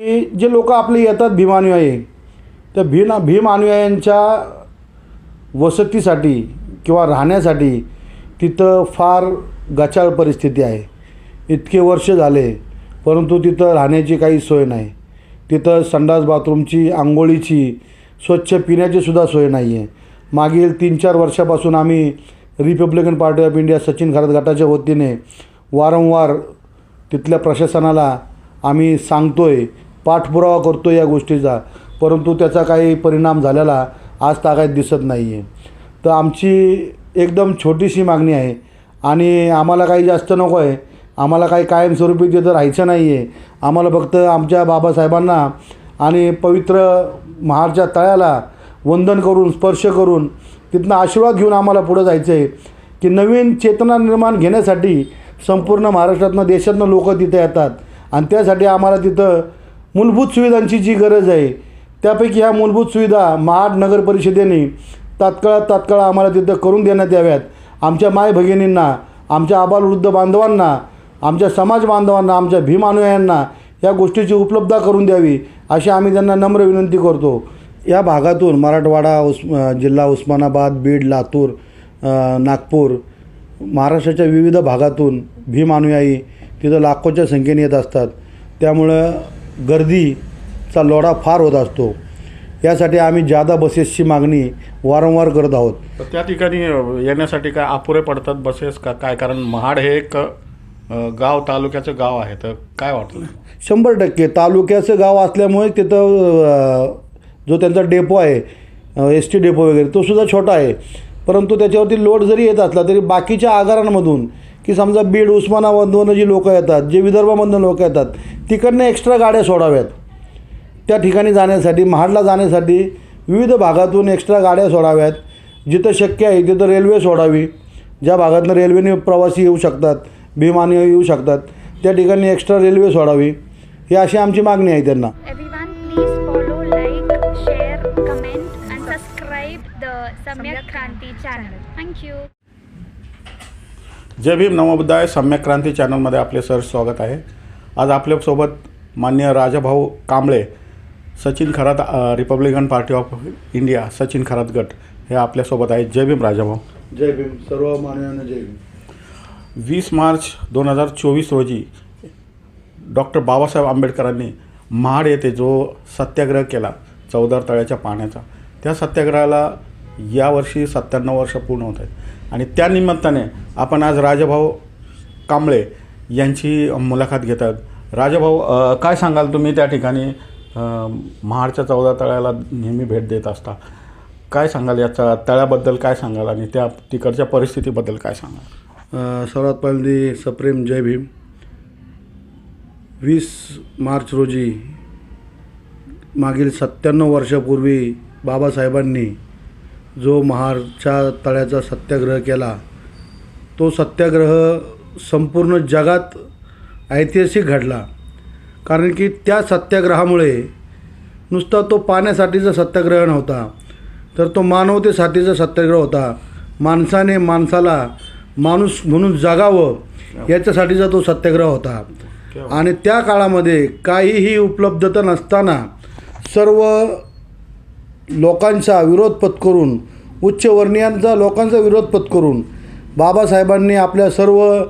की जे लोक आपले येतात भीमानुयायी त्या भीम भीम अनुयायांच्या वसतीसाठी किंवा राहण्यासाठी तिथं फार गचाळ परिस्थिती आहे. इतके वर्ष झाले परंतु तिथं राहण्याची काही सोय नाही. तिथं संडास बाथरूमची आंघोळीची स्वच्छ पिण्याची सुद्धा सोय नाही आहे मागील तीन चार वर्षापासून आम्ही Republican Party of India Sachin Bharat गटाच्या वतीने वारंवार तिथल्या प्रशासनाला आम्ही सांगतो आहे पाठपुरावा करतो या गोष्टीचा. परंतु त्याचा काही परिणाम झालेला आज तागायत दिसत नाही आहे तर आमची एकदम छोटीशी मागणी आहे. आणि आम्हाला काही जास्त नको आहे. आम्हाला काही कायमस्वरूपी तिथं राहायचं नाही आहे आम्हाला फक्त आमच्या बाबासाहेबांना आणि पवित्र महारच्या तळ्याला वंदन करून स्पर्श करून तिथनं आशीर्वाद घेऊन आम्हाला पुढं जायचं आहे की नवीन चेतना निर्माण घेण्यासाठी संपूर्ण महाराष्ट्रातनं देशातनं लोक तिथे येतात. आणि त्यासाठी आम्हाला तिथं मूलभूत सुविधांची जी गरज आहे त्यापैकी ह्या मूलभूत सुविधा महाड नगर परिषदेने तात्काळ तात्काळ आम्हाला तिथं करून देण्यात याव्यात. आमच्या माय भगिनींना आमच्या आबालवृद्ध बांधवांना आमच्या समाज बांधवांना आमच्या भीमानुयांना या गोष्टीची उपलब्धता करून द्यावी अशी आम्ही त्यांना नम्र विनंती करतो. या भागातून मराठवाडा उस् जिल्हा उस्मानाबाद बीड लातूर नागपूर महाराष्ट्राच्या विविध भागातून भीम अनुयायी तिथं लाखोच्या संख्येने येत असतात. त्यामुळं गर्दीचा लोढा फार होत असतो. यासाठी आम्ही जादा बसेसची मागणी वारंवार करत आहोत. तर त्या ठिकाणी येण्यासाठी काय अपुरे पडतात बसेस? का काय? कारण महाड हे एक गाव तालुक्याचं गाव आहे. तर काय वाटतं? शंभर टक्के. तालुक्याचं गाव असल्यामुळे तिथं जो त्यांचा डेपो आहे एस टी डेपो वगैरे तो सुद्धा छोटा आहे. परंतु त्याच्यावरती लोड जरी येत असला तरी बाकीच्या आगारांमधून की समजा बीड उस्मानाबादमधून जी लोकं येतात जे विदर्भामधून लोकं येतात तिकडनं एक्स्ट्रा गाड्या सोडाव्यात. त्या ठिकाणी जाण्यासाठी महाडला जाण्यासाठी विविध भागातून एक्स्ट्रा गाड्या सोडाव्यात. जिथं शक्य आहे तिथं रेल्वे सोडावी. ज्या भागातनं रेल्वेने प्रवासी येऊ शकतात भीमाने येऊ शकतात त्या ठिकाणी एक्स्ट्रा रेल्वे सोडावी. ही अशी आमची मागणी आहे त्यांना. Everyone, Samyak Kranti channel. Thank you. जय भीम नवोदय सम्यक क्रांती चॅनलमध्ये आपले सर स्वागत आहे. आज आपल्यासोबत मान्य Rajabhau Kamble Sachin Kharat Republican Party of India Sachin Kharat गट हे आपल्यासोबत आहेत. जय भीम राजाभाऊ. जय भीम सर्व मानवांना जय भीम. वीस मार्च दोन हजार चोवीस रोजी डॉक्टर बाबासाहेब आंबेडकरांनी महाड येथे जो सत्याग्रह केला चौदार तळ्याच्या पाण्याचा त्या सत्याग्रहाला यावर्षी सत्त्याण्णव वर्ष पूर्ण होत आहेत. आणि त्या निमित्ताने आपण आज राजाभाऊ कांबळे यांची मुलाखत घेतात राजाभाऊ काय सांगाल तुम्ही त्या ठिकाणी? महाडच्या चौदा तळ्याला नेहमी भेट देत असता. काय सांगाल याचा? तळ्याबद्दल काय सांगाल? आणि त्या तिकडच्या परिस्थितीबद्दल काय सांगाल? सर्वात पहिली सप्रेम जय भीम. वीस मार्च रोजी मागील सत्त्याण्णव वर्षापूर्वी बाबासाहेबांनी जो महारच्या तळ्याचा सत्याग्रह केला तो सत्याग्रह संपूर्ण जगात ऐतिहासिक घडला. कारण की त्या सत्याग्रहामुळे नुसता तो पाण्यासाठीचा सत्याग्रह नव्हता तर तो मानवतेसाठीचा सत्याग्रह होता. माणसाने माणसाला माणूस म्हणून जगावं याच्यासाठीचा तो सत्याग्रह होता. आणि त्या काळामध्ये काहीही उपलब्धता नसताना सर्व लोकांचा विरोध पत्करून उच्चवर्णीयांचा लोकांचा विरोध पत्करून बाबासाहेबांनी आपल्या सर्व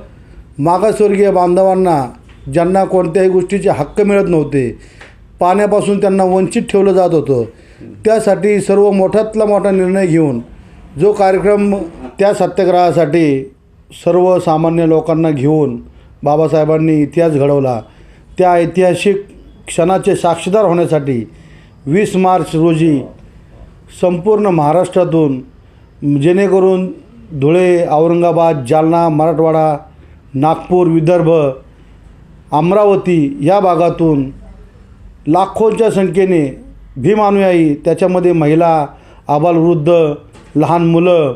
मागासवर्गीय बांधवांना ज्यांना कोणत्याही गोष्टीचे हक्क मिळत नव्हते पाण्यापासून त्यांना वंचित ठेवलं जात होतं. त्यासाठी सर्व मोठ्यातला मोठा निर्णय घेऊन जो कार्यक्रम त्या सत्याग्रहासाठी सर्वसामान्य लोकांना घेऊन बाबासाहेबांनी इतिहास घडवला त्या ऐतिहासिक क्षणाचे साक्षीदार होण्यासाठी वीस मार्च रोजी संपूर्ण महाराष्ट्रातून जेणेकरून धुळे औरंगाबाद जालना मराठवाडा नागपूर विदर्भ अमरावती या भागातून लाखोंच्या संख्येने भीम अनुयायी त्याच्यामध्ये महिला आबालवृद्ध लहान मुलं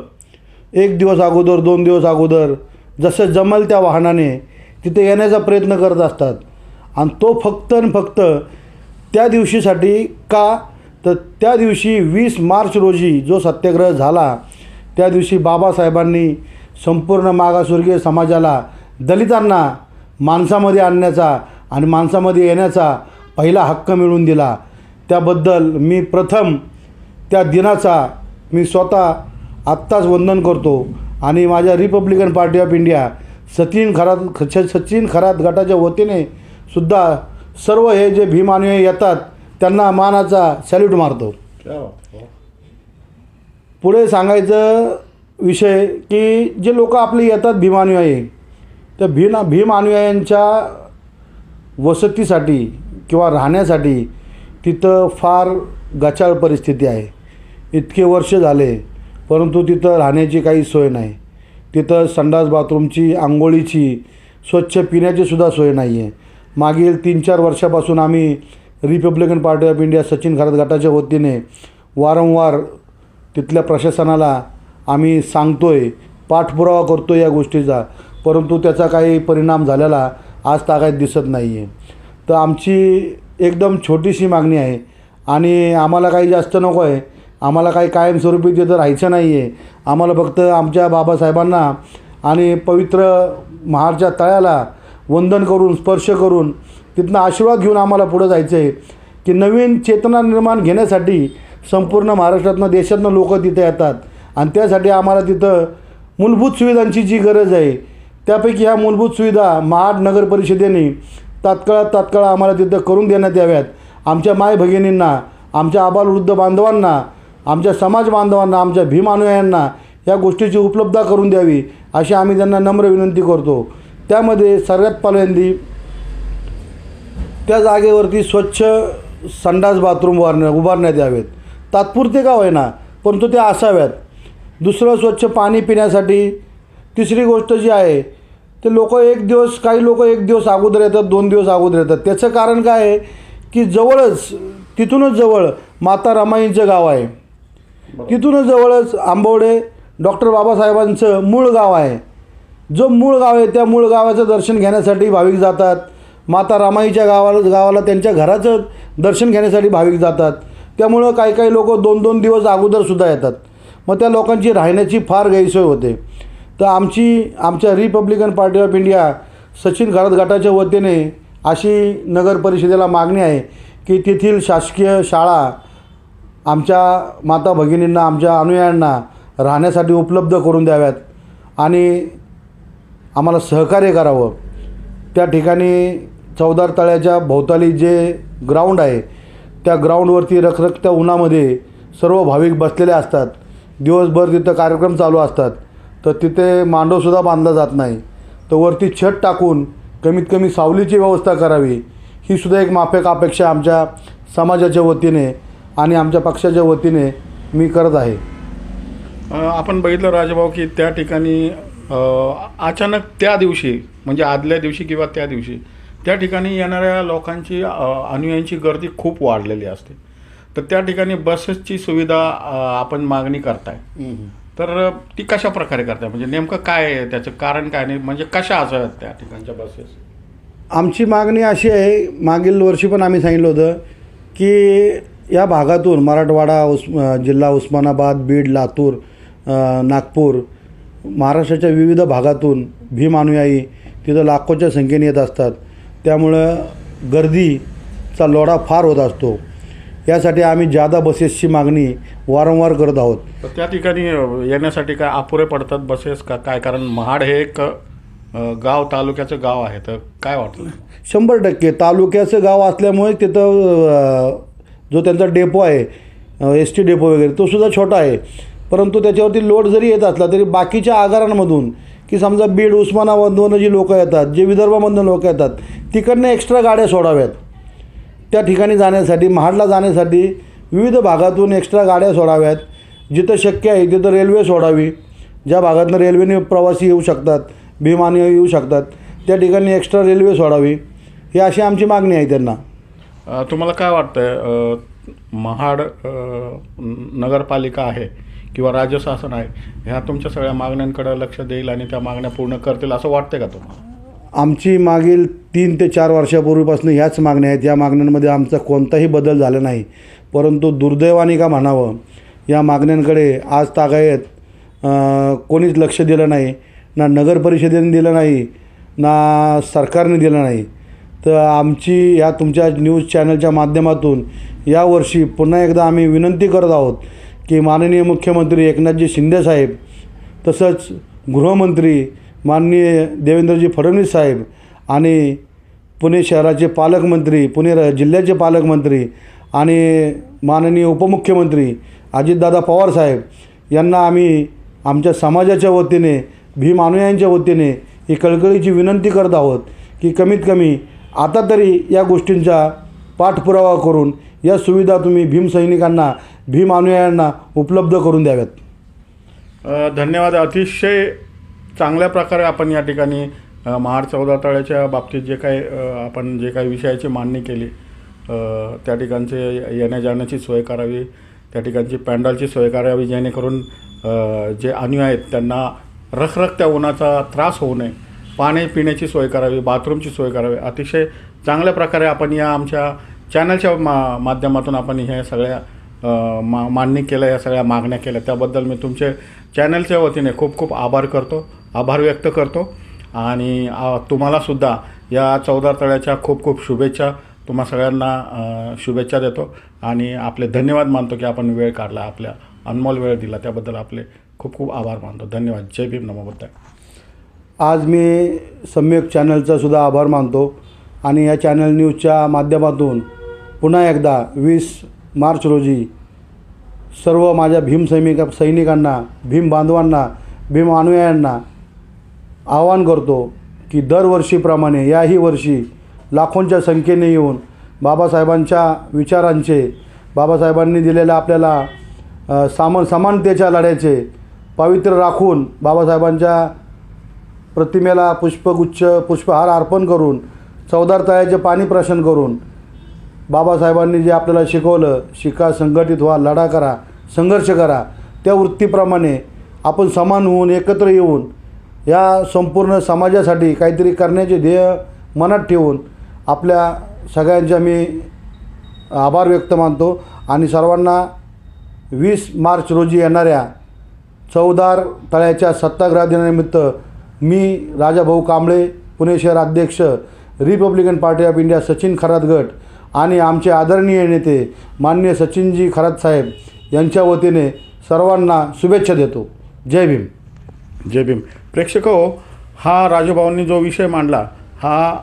एक दिवस अगोदर दोन दिवस अगोदर जसं जमल त्या वाहनाने तिथे येण्याचा प्रयत्न करत असतात. आणि तो फक्त आणि फक्त त्या दिवशीसाठी का तर त्या दिवशी वीस मार्च रोजी जो सत्याग्रह झाला त्या दिवशी बाबासाहेबांनी संपूर्ण मागासवर्गीय समाजाला दलितांना माणसामध्ये आणण्याचा आणि माणसामध्ये येण्याचा पहिला हक्क मिळवून दिला. त्याबद्दल मी प्रथम त्या दिनाचा मी स्वतः आत्ताच वंदन करतो आणि माझ्या Republican Party of India Sachin Kharat ख- सचिन खरात गटाच्या वतीने सुद्धा सर्व हे जे भीमानुयायी येतात त्यांना मानाचा सॅल्यूट मारतो. पुढे सांगायचं विषय की जे लोक आपले येतात भीमानुयायी त्या भीम भीम अनुयायांच्या वसतीसाठी किंवा राहण्यासाठी तिथं फार गचाळ परिस्थिती आहे. इतके वर्ष झाले परंतु तिथं राहण्याची काही सोय नाही. तिथं संडास बाथरूमची आंघोळीची स्वच्छ पिण्याचीसुद्धा सोय नाही आहे मागील तीन चार वर्षापासून आम्ही Republican Party of India Sachin Kharat गटाच्या वतीने वारंवार तिथल्या प्रशासनाला आम्ही सांगतो आहे पाठपुरावा करतो या गोष्टीचा. परंतु त्याचा काही परिणाम झालेला आज तागायत दिसत नाही आहे तर आमची एकदम छोटीशी मागणी आहे आणि आम्हाला काही जास्त नको आहे. आम्हाला काही कायमस्वरूपी तिथं राहायचं नाही आहे आम्हाला फक्त आमच्या बाबासाहेबांना आणि पवित्र महारच्या तळ्याला वंदन करून स्पर्श करून तिथनं आशीर्वाद घेऊन आम्हाला पुढं जायचं आहे. की नवीन चेतना निर्माण घेण्यासाठी संपूर्ण महाराष्ट्रातनं देशातनं लोक तिथे येतात. आणि त्यासाठी आम्हाला तिथं मूलभूत सुविधांची जी गरज आहे त्यापैकी ह्या मूलभूत सुविधा महाड नगर परिषदेने तात्काळात तात्काळ आम्हाला तिथं करून देण्यात याव्यात. आमच्या माय भगिनींना आमच्या आबालवृद्ध बांधवांना आमच्या समाज बांधवांना आमच्या भीम अनुयायांना या गोष्टीची उपलब्धता करून द्यावी अशी आम्ही त्यांना नम्र विनंती करतो. त्यामध्ये सर्वात पहिल्यांदी त्या जागेवरती स्वच्छ संडास बाथरूम उभारण्या उभारण्यात यावेत. तात्पुरते का होईना परंतु ते असाव्यात. दुसरं स्वच्छ पाणी पिण्यासाठी तिसरी गोष्ट जी आहे ते लोक एक दिवस काही लोक एक दिवस अगोदर येतात दोन दिवस अगोदर येतात. त्याचं कारण काय आहे की जवळच तिथूनच जवळ माता रमाईंचं गाव आहे. तिथूनच जवळच आंबवडे डॉक्टर बाबासाहेबांचं मूळ गाव आहे. जो मूळ गाव आहे त्या मूळ गावाचं दर्शन घेण्यासाठी भाविक जातात. माता रामाईच्या गावाला गावाला त्यांच्या घराचं दर्शन घेण्यासाठी भाविक जातात. त्यामुळं काही काही लोक दोन दोन दिवस अगोदरसुद्धा येतात. मग त्या लोकांची राहण्याची फार गैरसोय होते. तर आमची आमच्या Republican Party of India Sachin Gharat गटाच्या वतीने अशी नगर परिषदेला मागणी आहे की तेथील शासकीय शाळा आमच्या माता भगिनींना आमच्या अनुयायांना राहण्यासाठी उपलब्ध करून द्याव्यात आणि आम्हाला सहकार्य करावं. त्या ठिकाणी चौदार तळ्याच्या भोवताली जे ग्राउंड आहे त्या ग्राउंडवरती रखरखत्या उन्हामध्ये सर्व भाविक बसलेले असतात. दिवसभर तिथं कार्यक्रम चालू असतात. तर तिथे मांडवसुद्धा बांधला जात नाही. तर वरती छत टाकून कमीत कमी सावलीची व्यवस्था करावी. ही सुद्धा एक माफक अपेक्षा आमच्या समाजाच्या वतीने आणि आमच्या पक्षाच्या वतीने मी करत आहे. आपण बघितलं राजभाऊ की त्या ठिकाणी अचानक त्या दिवशी म्हणजे आदल्या दिवशी किंवा त्या दिवशी त्या ठिकाणी येणाऱ्या लोकांची अनुयायांची गर्दी खूप वाढलेली असते. तर त्या ठिकाणी बसेसची सुविधा आपण मागणी करताय. तर ती कशा प्रकारे करताय? म्हणजे नेमकं काय आहे? त्याचं कारण काय नाही? म्हणजे कशा असाव्यात त्या ठिकाणच्या बसेस? आमची मागणी अशी आहे मागील वर्षी पण आम्ही सांगितलं होतं की या भागातून मराठवाडा उस् जिल्हा उस्मानाबाद बीड लातूर नागपूर महाराष्ट्राच्या विविध भागातून भीम अनुयायी तिथं लाखोच्या संख्येने येत असतात. त्यामुळं गर्दीचा लोढा फार होत असतो. यासाठी आम्ही जादा बसेसची मागणी वारंवार करत आहोत. तर त्या ठिकाणी येण्यासाठी काय अपुरे पडतात बसेस का? काय? कारण महाड हे एक अ, गाव तालुक्याचं गाव आहे. तर काय वाटतं? शंभर टक्के. तालुक्याचं गाव असल्यामुळे तिथं अ, जो त्यांचा डेपो आहे एस टी डेपो वगैरे तो सुद्धा छोटा आहे. परंतु त्याच्यावरती लोड जरी येत असला तरी बाकीच्या आगारांमधून की समजा बीड उस्मानाबादमधून जी लोकं येतात जे विदर्भामधून लोकं येतात तिकडनं एक्स्ट्रा गाड्या सोडाव्यात. त्या ठिकाणी जाण्यासाठी महाडला जाण्यासाठी विविध भागातून एक्स्ट्रा गाड्या सोडाव्यात. जिथं शक्य आहे तिथं रेल्वे सोडावी. ज्या भागातनं रेल्वेने प्रवासी येऊ शकतात भीमाने येऊ शकतात त्या ठिकाणी एक्स्ट्रा रेल्वे सोडावी. ही अशी आमची मागणी आहे त्यांना. तुम्हाला काय वाटतं महाड नगरपालिका आहे. किंवा राज्य शासन आहे ह्या तुमच्या सगळ्या मागण्यांकडे लक्ष देईल आणि त्या मागण्या पूर्ण करतील असं वाटतंय का तुम्हाला? आमची मागील तीन ते चार वर्षापूर्वीपासून ह्याच मागण्या आहेत. या मागण्यांमध्ये आमचा कोणताही बदल झाला नाही. परंतु दुर्दैवाने का म्हणावं या मागण्यांकडे आज तागायत कोणीच लक्ष दिलं नाही. ना नगर परिषदेने दिलं नाही ना सरकारने दिलं नाही. तर आमची या तुमच्या न्यूज चॅनलच्या माध्यमातून यावर्षी पुन्हा एकदा आम्ही विनंती करत आहोत की माननीय मुख्यमंत्री एकनाथजी शिंदेसाहेब तसंच गृहमंत्री माननीय देवेंद्रजी फडणवीस साहेब आणि पुणे शहराचे पालकमंत्री पुणे र जिल्ह्याचे पालकमंत्री आणि माननीय उपमुख्यमंत्री अजितदादा पवारसाहेब यांना आम्ही आमच्या समाजाच्या वतीने भीम अनुयायांच्या वतीने ही कळकळीची विनंती करत आहोत की कमीत कमी आता तरी या गोष्टींचा पाठपुरावा करून या सुविधा तुम्ही भीमसैनिकांना भीम अनुयायांना उपलब्ध करून द्याव्यात. धन्यवाद. अतिशय चांगल्या प्रकारे आपण या ठिकाणी महाड चौदा तळ्याच्या बाबतीत जे काही आपण जे काही विषयाची मांडणी केली त्या ठिकाणचे येण्या जाण्याची सोय करावी त्या ठिकाणची पॅन्डलची सोय करावी जेणेकरून जे अनुयायी आहेत त्यांना रखरखत्या उन्हाचा त्रास होऊ नये. पाणी पिण्याची सोय करावी बाथरूमची सोय करावी. अतिशय चांगल्या प्रकारे आपण या आमच्या चॅनलच्या मा माध्यमातून आपण ह्या सगळ्या मा मांडणी केल्या या सगळ्या मागण्या केल्या. त्याबद्दल मी तुमचे चॅनलच्या वतीने खूप खूप आभार करतो आभार व्यक्त करतो. आणि तुम्हालासुद्धा या चौदा तळ्याच्या खूप खूप शुभेच्छा तुम्हा सगळ्यांना शुभेच्छा देतो. आणि आपले धन्यवाद मानतो की आपण वेळ काढला आपल्या अनमोल वेळ दिला. त्याबद्दल आपले खूप खूप आभार मानतो. धन्यवाद. जय भीम. नमोबद्दल आज मी सम्यक चॅनलचा सुद्धा आभार मानतो. आणि या चॅनल न्यूजच्या माध्यमातून पुन्हा एकदा वीस मार्च रोजी सर्व माझ्या भीम सैनिका सैनिकांना भीम बांधवांना भीम अनुयायांना आवाहन करतो की दरवर्षीप्रमाणे याही वर्षी लाखोंच्या संख्येने येऊन बाबासाहेबांच्या विचारांचे बाबासाहेबांनी दिलेल्या आपल्याला सामान समानतेच्या लढ्याचे पावित्र्य राखून बाबासाहेबांच्या प्रतिमेला पुष्पगुच्छ पुष्पहार अर्पण करून चौदार तळ्याचे पाणी प्राशन करून बाबासाहेबांनी जे आपल्याला शिकवलं शिका संघटित व्हा लढा करा संघर्ष करा त्या वृत्तीप्रमाणे आपण समान होऊन एकत्र येऊन या संपूर्ण समाजासाठी काहीतरी करण्याचे ध्येय मनात ठेवून आपल्या सगळ्यांच्या मी आभार व्यक्त मानतो. आणि सर्वांना वीस मार्च रोजी येणाऱ्या चौदार तळ्याच्या सत्याग्रह दिनानिमित्त मी राजाभाऊ कांबळे पुणे शहर अध्यक्ष Republican Party of India Sachin Kharat गट आणि आमचे आदरणीय नेते माननीय सचिनजी खरात साहेब यांच्या वतीने सर्वांना शुभेच्छा देतो. जय भीम. जय भीम. प्रेक्षक हो हा राजूभाऊंनी जो विषय मांडला हा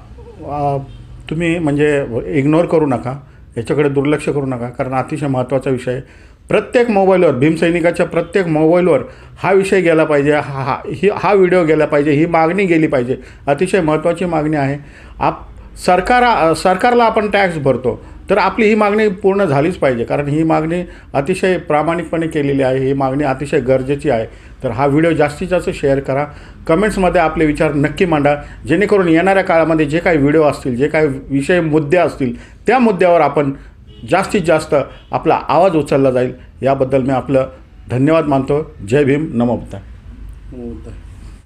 तुम्ही म्हणजे इग्नोर करू नका. याच्याकडे दुर्लक्ष करू नका कारण अतिशय महत्त्वाचा विषय आहे. प्रत्येक मोबाईलवर भीमसैनिकाच्या प्रत्येक मोबाईलवर हा विषय गेला पाहिजे. हा हा ही हा व्हिडिओ गेला पाहिजे. ही मागणी गेली पाहिजे. अतिशय महत्त्वाची मागणी आहे. आप सरकार सरकारला आपण टॅक्स भरतो तर आपली ही मागणी पूर्ण झालीच पाहिजे. कारण ही मागणी अतिशय प्रामाणिकपणे केलेली आहे ही मागणी अतिशय गरजेची आहे. तर हा व्हिडिओ जास्तीत जास्त शेअर करा. कमेंट्समध्ये आपले विचार नक्की मांडा. जेणेकरून येणाऱ्या काळामध्ये जे काही व्हिडिओ असतील जे काही विषय मुद्दे असतील त्या मुद्द्यावर आपण जास्तीत जास्त आपला आवाज उचलला जाईल. याबद्दल मी आपलं धन्यवाद मानतो. जय भीम. नमोबता बुद्धाय.